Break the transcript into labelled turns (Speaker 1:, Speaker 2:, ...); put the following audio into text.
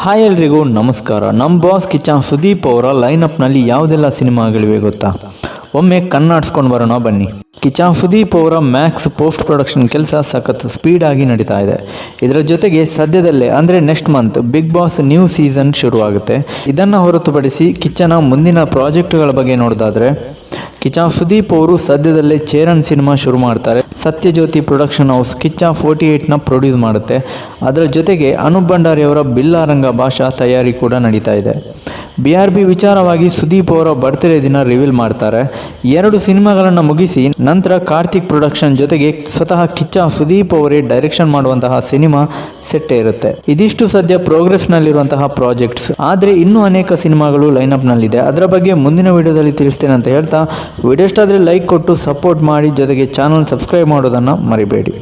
Speaker 1: Hi ಎಲ್ರಿಗೂ ನಮಸ್ಕಾರ. ನಮ್ಮ ಬಾಸ್ ಕಿಚನ್ ಸುದೀಪ್ ಅವರ ಲೈನಪ್ನಲ್ಲಿ ಯಾವುದೆಲ್ಲ ಸಿನಿಮಾಗಳಿವೆ ಗೊತ್ತಾ? ಒಮ್ಮೆ ಕಣ್ಣಾಡ್ಸ್ಕೊಂಡು ಬರೋಣ ಬನ್ನಿ. ಕಿಚ್ಚ ಸುದೀಪ್ ಅವರ ಮ್ಯಾಕ್ಸ್ ಪೋಸ್ಟ್ ಪ್ರೊಡಕ್ಷನ್ ಕೆಲಸ ಸಖತ್ ಸ್ಪೀಡಾಗಿ ನಡೀತಾ ಇದೆ. ಇದರ ಜೊತೆಗೆ ಸದ್ಯದಲ್ಲೇ, ಅಂದರೆ next month Bigg Boss new season ಶುರುವಾಗುತ್ತೆ. ಇದನ್ನು ಹೊರತುಪಡಿಸಿ ಕಿಚ್ಚನ ಮುಂದಿನ ಪ್ರಾಜೆಕ್ಟ್ಗಳ ಬಗ್ಗೆ ನೋಡೋದಾದ್ರೆ ಕಿಚ್ಚ ಸುದೀಪ್ ಅವರು ಸದ್ಯದಲ್ಲೇ ಚೇರನ್ ಸಿನಿಮಾ ಶುರು ಮಾಡ್ತಾರೆ. Sathyajyothi production house Kichcha forty ಏಯ್ಟ್ನ produce ಮಾಡುತ್ತೆ. ಅದರ ಜೊತೆಗೆ ಅನುಪ್ ಭಂಡಾರಿಯವರ ಬಿಲ್ಲಾರಂಗ ಭಾಷಾ ತಯಾರಿ ಕೂಡ ನಡೀತಾ ಇದೆ. ಬಿ ಆರ್ ಬಿ ವಿಚಾರವಾಗಿ ಸುದೀಪ್ ಅವರ ಬರ್ತ್ಡೇ ದಿನ ರಿವೀಲ್ ಮಾಡ್ತಾರೆ. ಎರಡು ಸಿನಿಮಾಗಳನ್ನು ಮುಗಿಸಿ ನಂತರ ಕಾರ್ತಿಕ್ ಪ್ರೊಡಕ್ಷನ್ ಜೊತೆಗೆ ಸ್ವತಃ ಕಿಚ್ಚ ಸುದೀಪ್ ಅವರೇ ಡೈರೆಕ್ಷನ್ ಮಾಡುವಂತಹ ಸಿನಿಮಾ ಸೆಟ್ಟೇ ಇರುತ್ತೆ. ಇದಿಷ್ಟು ಸದ್ಯ ಪ್ರೋಗ್ರೆಸ್ನಲ್ಲಿರುವಂತಹ ಪ್ರಾಜೆಕ್ಟ್ಸ್ ಆದರೆ ಇನ್ನೂ ಅನೇಕ ಸಿನಿಮಾಗಳು ಲೈನಪ್ನಲ್ಲಿದೆ ಅದರ ಬಗ್ಗೆ ಮುಂದಿನ ವಿಡಿಯೋದಲ್ಲಿ ತಿಳಿಸ್ತೇನೆ ಅಂತ ಹೇಳ್ತಾ, ವಿಡಿಯೋ ಇಷ್ಟ ಲೈಕ್ ಕೊಟ್ಟು ಸಪೋರ್ಟ್ ಮಾಡಿ ಜೊತೆಗೆ ಚಾನಲ್ ಸಬ್ಸ್ಕ್ರೈಬ್ ಮಾಡೋದನ್ನು ಮರಿಬೇಡಿ.